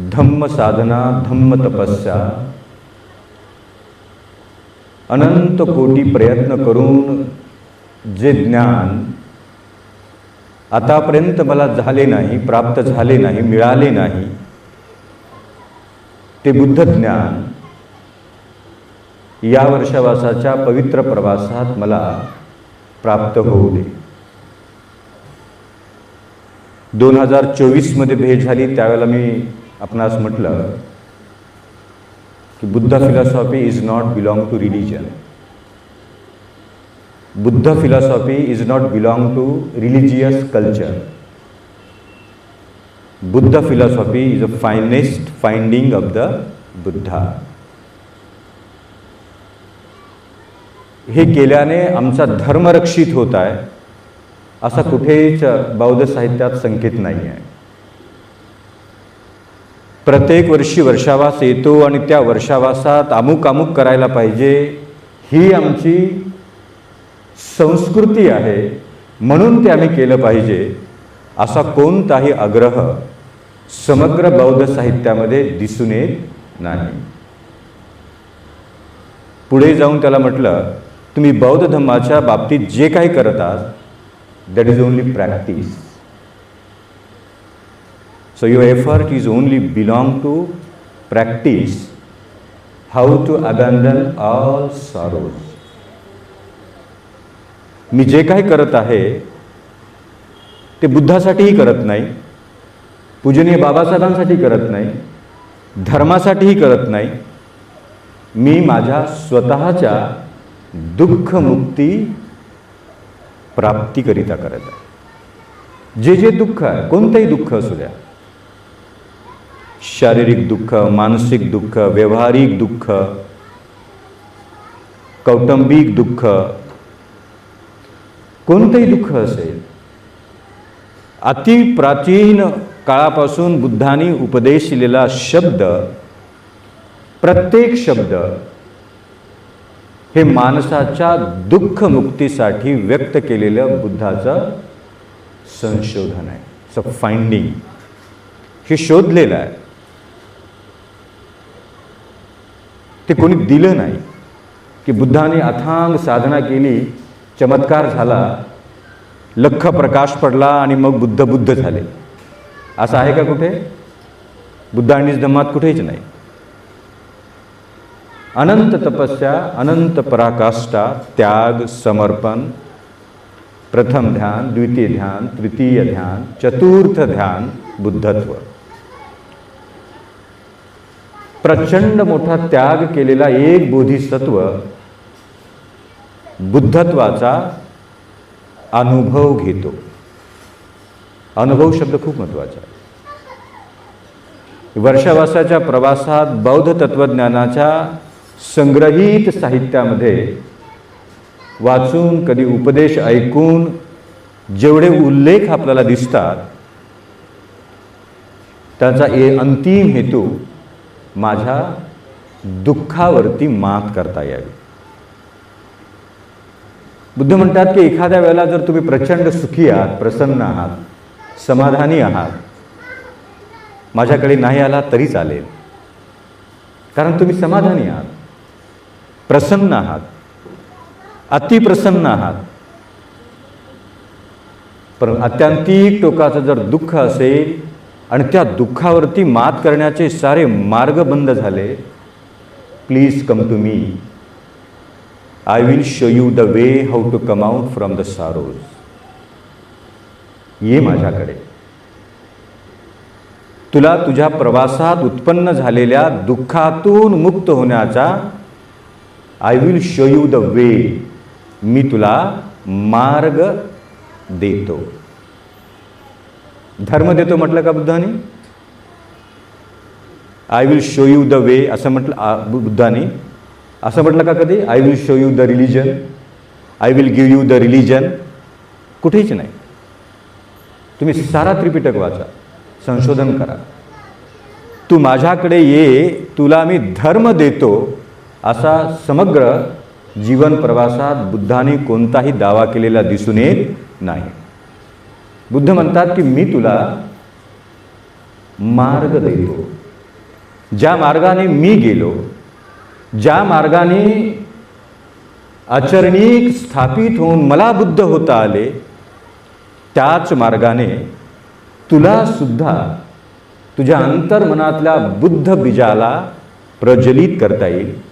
धम्म साधना धम्म तपस्या अनंत कोटी प्रयत्न करून जे ज्ञान आतापर्यंत मला झाले नाही प्राप्त झाले नाही मिळाले नाही ते बुद्ध ज्ञान या वर्षावासाच्या पवित्र प्रवासात मला प्राप्त होऊ दे. दोन हजार चोवीसमध्ये भेट झाली त्यावेळेला मी आपणास म्हटलं की Buddha philosophy is not belong to religion Buddha philosophy is not belong to religious culture Buddha philosophy is a finest finding of the Buddha हे केल्याने आमचा धर्म रक्षित होत आहे असा कुठेच बौद्ध साहित्यात संकेत नाही आहे प्रत्येक वर्षी वर्षावास येतो आणि त्या वर्षावासात अमुक अमुक करायला पाहिजे ही आमची संस्कृती आहे म्हणून ते आम्ही केलं पाहिजे असा कोणताही आग्रह समग्र बौद्ध साहित्यामध्ये दिसून येत नाही. पुढे जाऊन त्याला म्हटलं तुम्ही बौद्ध धर्माच्या बाबतीत जे काही करत आहात that is only practice so your effort is only belong to practice how to abandon all sorrows. मी जे काही करत आहे ते बुद्धासाठीही करत नाही पूजनीय बाबासाहेबांसाठी करत नाही धर्मासाठीही करत नाही मी माझ्या स्वतःच्या दुःखमुक्ती प्राप्तीकरिता करत आहे जे जे दुःख आहे कोणतंही दुःख असू द्या शारीरिक दुःख मानसिक दुःख व्यवहारिक दुःख कौटुंबिक दुःख कोणतंही दुःख असेल अति प्राचीन काळापासून बुद्धांनी उपदेशिलेला शब्द प्रत्येक शब्द हे माणसाच्या दुःखमुक्तीसाठी व्यक्त केलेलं बुद्धाचं संशोधन आहे. स फाइंडिंग हे शोधलेलं आहे. ते कोणी दिलं नाही. की बुद्धाने अथांग साधना केली चमत्कार झाला लख प्रकाश पडला आणि मग बुद्ध बुद्ध झाले. असं आहे का कुठे? बुद्ध आणि धम्मात कुठेच नाही. अनंत तपस्या अनंत पराकाष्ठा त्याग समर्पण प्रथम ध्यान द्वितीय ध्यान तृतीय ध्यान चतुर्थ ध्यान बुद्धत्व. प्रचंड मोठा त्याग केलेला एक बोधिसत्व बुद्धत्वाचा अनुभव घेतो. अनुभव शब्द खूप महत्त्वाचा आहे. वर्षावासाच्या प्रवासात बौद्ध तत्त्वज्ञानाच्या संग्रहित साहित्यामध्ये वाचून कधी उपदेश ऐकून जेवढे उल्लेख आपल्याला दिसतात त्याचा ए अंतिम हेतू माझ्या दुःखावरती मात करता यावी. बुद्ध म्हणतात की एखाद्या वेळेला जर तुम्ही प्रचंड सुखी आहात प्रसन्न आहात समाधानी आहात माझ्याकडे नाही आला तरी चालेल. कारण तुम्ही समाधानी आहात प्रसन्न आहात अतिप्रसन्न आहात. पण अत्यंतिक टोकाचं जर दुःख असेल आणि त्या दुःखावरती मात करण्याचे सारे मार्ग बंद झाले. Please come to me I will show you the way how to come out from the sorrows ये माझ्याकडे. तुला तुझ्या प्रवासात उत्पन्न झालेल्या दुःखातून मुक्त होण्याचा I will show you the way मी तुला मार्ग देतो. धर्म देतो म्हटलं का बुद्धाने? I will show you the way असं म्हटलं बुद्धाने. असं म्हटलं का कधी? I will show you the religion I will give you the religion कुठेच नाही. तुम्ही सारा त्रिपिटक वाचा. संशोधन करा. तू माझ्याकडे ये तुला मी धर्म देतो असा समग्र जीवन प्रवासात बुद्धाने कोणताही दावा केलेला दिसून येत नाही. बुद्ध म्हणतात की मी तुला मार्ग देतो. ज्या मार्गाने मी गेलो ज्या मार्गाने आचरणीक स्थापित होऊन मला बुद्ध होता आले त्याच मार्गाने तुला सुद्धा तुझ्या अंतर्मनातल्या बुद्ध बीजाला प्रज्वलित करता येईल.